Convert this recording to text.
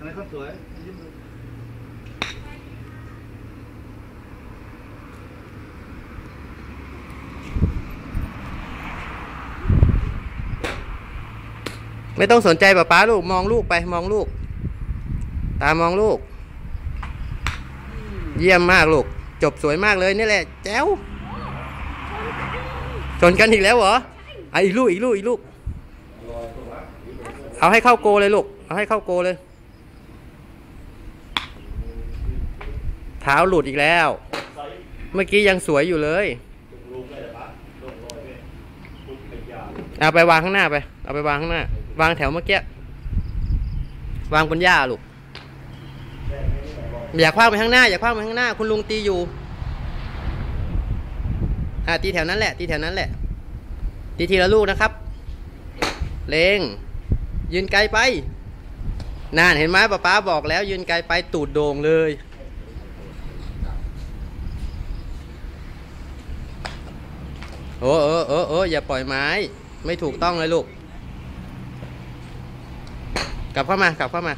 สวยยิ้มเลยไม่ต้องสนใจป้าป้าลูก มองลูกไปมองลูก ตามองลูก เยี่ยมมากลูก จบสวยมากเลยนี่แหละ แจ๋วชนกันอีกแล้วเหรออะอีกลูกอีกลูกอีกลูก เอาให้เข้าโกเลยลูก เอาให้เข้าโกเลย เท้าหลุดอีกแล้ว เมื่อกี้ยังสวยอยู่เลยเอาไปวางข้างหน้าไป เอาไปวางข้างหน้า วางแถวเมื่อกี้ วางบนหญ้าลูก อย่าคว้างไปข้างหน้า อย่าคว้างไปข้างหน้า คุณลุงตีอยู่ อ่าตีแถวนั้นแหละ ตีแถวนั้นแหละ ตีทีละลูกนะครับ เลง ยืนไกลไป นานเห็นไหมป้าป๊าบอกแล้ว ยืนไกลไปตูดโด่งเลย โอ้เออเออเอออย่าปล่อยไม้ ไม่ถูกต้องเลยลูก กลับเข้ามากลับเข้ามา